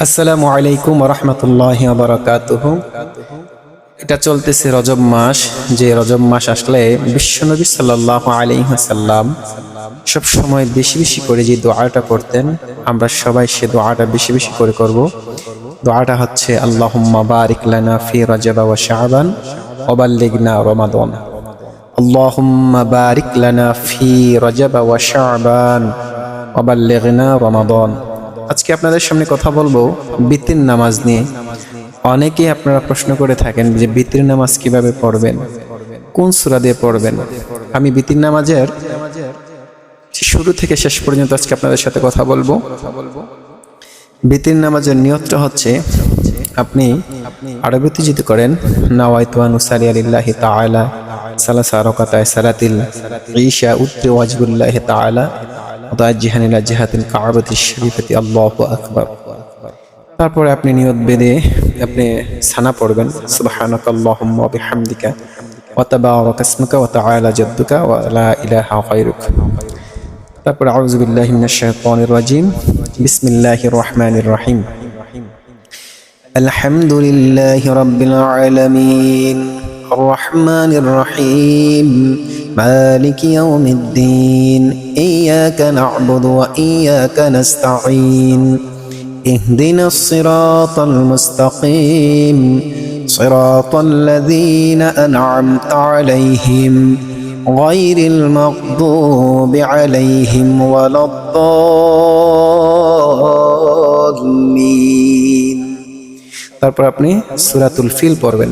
আসসালামু আলাইকুম রহমতুল্লাহ বারাকাতুহু এটা চলতেছে রজব মাস। যে রজব মাস আসলে বিশ্বনবী সাল্লাহ সব সময় বেশি বেশি করে যে দোয়াটা করতেন, আমরা সবাই সে দোয়াটা বেশি বেশি করে করব। দোয়াটা হচ্ছে, আল্লাহুম্মা বারিক লানা ফি রজব ওয়া শাবান ওবাল্লিগনা রমাদান। লানা ফি রজব ওয়া শাবান ওবাল্লিগনা রমাদান। আজকে আপনাদের সামনে কথা বলব বিতির নামাজ নিয়ে। অনেকেই আপনারা প্রশ্ন করে থাকেন যে বিতির নামাজ কীভাবে পড়বেন? কোন সূরা দিয়ে পড়বেন? আমি বিতির নামাজের শুরু থেকে শেষ পর্যন্ত আজকে আপনাদের সাথে কথা বলব। বিতির নামাজের নিয়তটা হচ্ছে আপনি আরবিতে যদি করেন নাওয়াইতুয়ান উসারি আলিল্লাহি তাআলা সালাসা রাকাতায় সালাতিল ঈশা উত্রে ওয়াজিবুল্লাহি তাআলা ওয়াজিহান ইলা জিহাতিল কাবাতি শরীফাতি আল্লাহু আকবার তারপরে আপনি নিয়ত বেঁধে আপনি সানা পড়বেন সুবহানাক আল্লাহুম্মা ওয়া বিহামদিকা ওয়া তাবারাকা ইসমুকা ওয়া তাআলা জাদ্দুকা ওয়া লা ইলাহা গায়রুক তারপরে আউযু বিল্লাহি মিনাশ শাইতানির রাজিম বিসমিল্লাহির রহমানির রহিম الحمد لله رب العالمين الرحمن الرحيم مالك يوم الدين إياك نعبد وإياك نستعين اهدنا الصراط المستقيم صراط الذين أنعمت عليهم غير المغضوب عليهم ولا الضالين তারপর আপনি সূরাতুল ফিল পড়বেন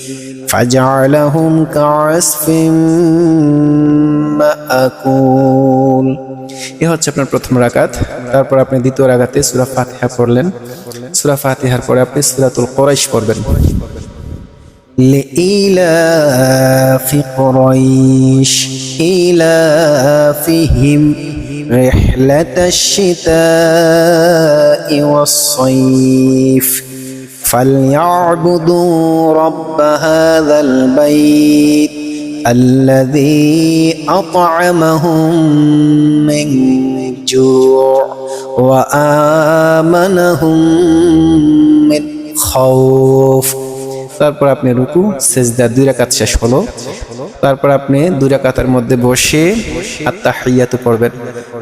فجعلهم كعصف مأكول এ হচ্ছে আপনার প্রথম রাকাত তারপর আপনি দ্বিতীয় রাকাতে সূরা ফাতিহা পড়লেন সূরা ফাতিহার পরে আপনি সূরাতুল কোরাইশ পড়বেন لإيلاف قريش إيلافهم رحلة الشتاء والصيف فليعبدوا رب هذا البيت الذي أطعمهم من جوع وآمنهم من خوف তারপর আপনি রুকু সেজদা দুই রাকাত শেষ হলো তারপর আপনি দুই রাকাতের মধ্যে বসে আত্তাহিয়াতু পড়বেন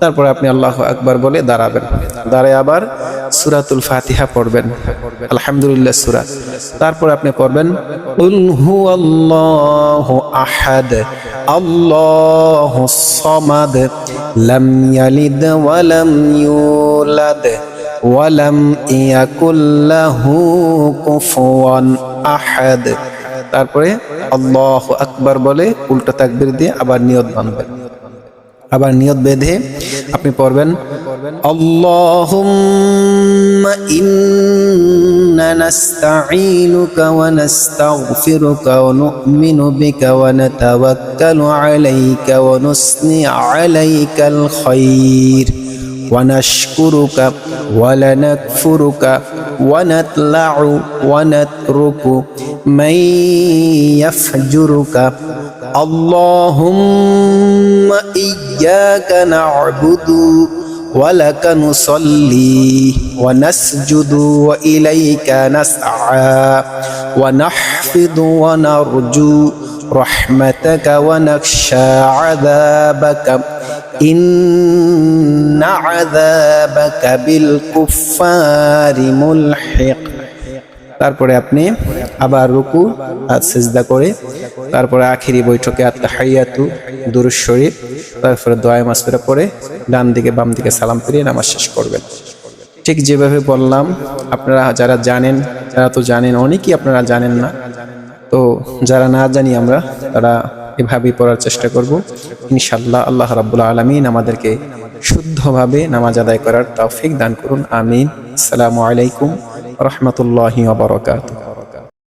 তারপরে আপনি আল্লাহ আকবার বলে দাঁড়াবেন। দাঁড়ায় আবার সুরাতুল ফাতিহা পড়বেন। আলহামদুলিল্লাহ সুরা। তারপর আপনি পড়বেন আহাদ, আল্লাহু সামাদ তারপরে আল্লাহ আকবার বলে উল্টো তাকবীর দিয়ে আবার নিয়ত বাঁধবেন আবার নিয়ত বেঁধে আপনি পড়বেন আল্লাহুম্মা ইন্না নাস্তাঈনুকা ওয়া নাস্তাগফিরুকা ওয়া নু'মিনু বিকা ওয়া নাতাওয়াক্কালু আলাইকা ওয়া নুসনি আলাইকাল খায়র ونشكرك ولا نكفرك ونطلع ونترك من يفجرك اللهم إياك نعبد ولك نصلي ونسجد وإليك نسعى ونحفظ ونرجو رحمتك ونخشى عذابك. إن عذابك بالكفار ملحق. তারপরে আপনি আবার রুকু সেজদা করে, তারপরে আখিরি বৈঠকে আত্মাহাইয়াতু দুরুজ শরীফ, তারপরে দোয়া মাসফিরা পরে ডান দিকে বাম দিকে সালাম ফিরিয়ে নামাজ শেষ করবেন। ঠিক যেভাবে বললাম, আপনারা যারা জানেন, যারা তো জানেন, অনেকেই আপনারা জানেন না। তো যারা না জানি আমরা, তারা এভাবেই পড়ার চেষ্টা করব। ইনশাল্লাহ আল্লাহ রাব্বুল আলমিন আমাদেরকে শুদ্ধভাবে নামাজ আদায় করার তৌফিক দান করুন। আমিন। আসসালামু আলাইকুম। রহমতুল্লাহি ওয়া বারাকাতুহু।